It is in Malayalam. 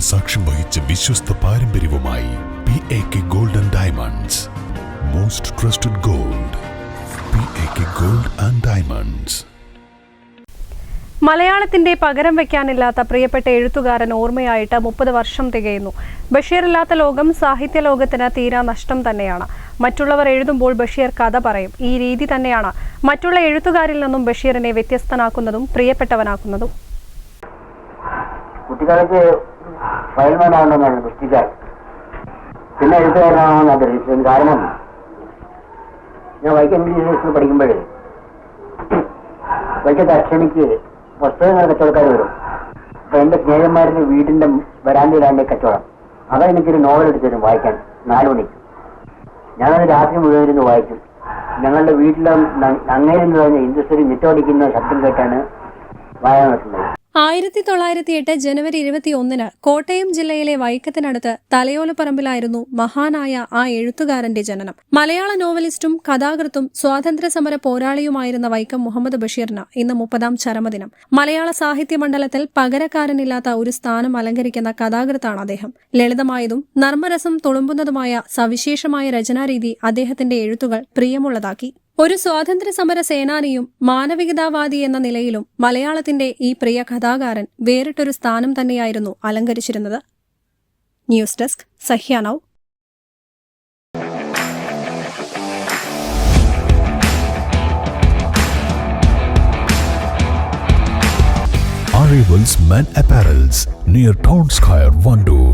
സാക്ഷ്യം വഹിച്ച വിശ്വസ്ത പാരമ്പര്യവുമായി P A K gold and diamonds most trusted gold P A K gold and diamonds മലയാളത്തിന്റെ പകരം വയ്ക്കാനില്ലാത്ത പ്രിയപ്പെട്ട എഴുത്തുകാരൻ ഓർമ്മയായിട്ട് മുപ്പത് വർഷം തികയുന്നു. ബഷീറില്ലാത്ത ലോകം സാഹിത്യ ലോകത്തിന് തീരാ നഷ്ടം തന്നെയാണ്. മറ്റുള്ളവർ എഴുതുമ്പോൾ ബഷീർ കഥ പറയും. ഈ രീതി തന്നെയാണ്. മറ്റുള്ള എഴുത്തുകാരിൽ നിന്നും ബഷീറിനെ വ്യത്യസ്തനാക്കുന്നതും പ്രിയപ്പെട്ടവനാക്കുന്നതും. കുട്ടിക്കാലത്ത് ഫയൽമാനാണെന്നാണ് കുട്ടിക്കാർ പിന്നെ എഴുത്തുകാരനാണെന്ന് ആഗ്രഹിച്ചത് കാരണം ഞാൻ വൈക്കം യൂണിവേഴ്സിറ്റിയിൽ പഠിക്കുമ്പോഴേ വൈക്കത്തെ അക്ഷമിക്ക് പുസ്തകങ്ങൾ കച്ചവടക്കാർ വരും. അപ്പൊ എന്റെ സ്നേഹന്മാരുടെ വീടിന്റെ വരാന്തയിലാണ്ട് കച്ചവടം. അതാ എനിക്കൊരു നോവൽ എടുത്തു തരും വായിക്കാൻ. നാലു മണിക്ക്. ഞാനത് രാത്രി മുഴുവൻ ഇരുന്ന് വായിക്കും. ഞങ്ങളുടെ വീട്ടിലെ അങ്ങേരെന്ന് പറഞ്ഞ ഇൻഡസ്ട്രി ഞെട്ടോടിക്കുന്ന ശബ്ദം കേട്ടാണ് വായന നടത്തുന്നത്. ആയിരത്തി തൊള്ളായിരത്തി എട്ട് ജനുവരി ഇരുപത്തിയൊന്നിന് കോട്ടയം ജില്ലയിലെ വൈക്കത്തിനടുത്ത് തലയോലപ്പറമ്പിലായിരുന്നു മഹാനായ ആ എഴുത്തുകാരന്റെ ജനനം. മലയാള നോവലിസ്റ്റും കഥാകൃത്തും സ്വാതന്ത്ര്യ സമര പോരാളിയുമായിരുന്ന വൈക്കം മുഹമ്മദ് ബഷീറിന് ഇന്ന് മുപ്പതാം ചരമദിനം. മലയാള സാഹിത്യ മണ്ഡലത്തിൽ പകരക്കാരനില്ലാത്ത ഒരു സ്ഥാനം അലങ്കരിക്കുന്ന കഥാകൃത്താണ് അദ്ദേഹം. ലളിതമായതും നർമ്മരസം തുളുമ്പുന്നതുമായ സവിശേഷമായ രചനാരീതി അദ്ദേഹത്തിന്റെ എഴുത്തുകൾ പ്രിയമുള്ളതാക്കി. ഒരു സ്വാതന്ത്ര്യ സമര സേനാനിയും മാനവികതാവാദി എന്ന നിലയിലും മലയാളത്തിന്റെ ഈ പ്രിയ കഥാകാരൻ വേറിട്ടൊരു സ്ഥാനം തന്നെയായിരുന്നു അലങ്കരിച്ചിരുന്നത് ന്യൂസ് ഡെസ്ക് സഹ്യാനൗ Arrivals Men Apparels near Town Square, Vandoor.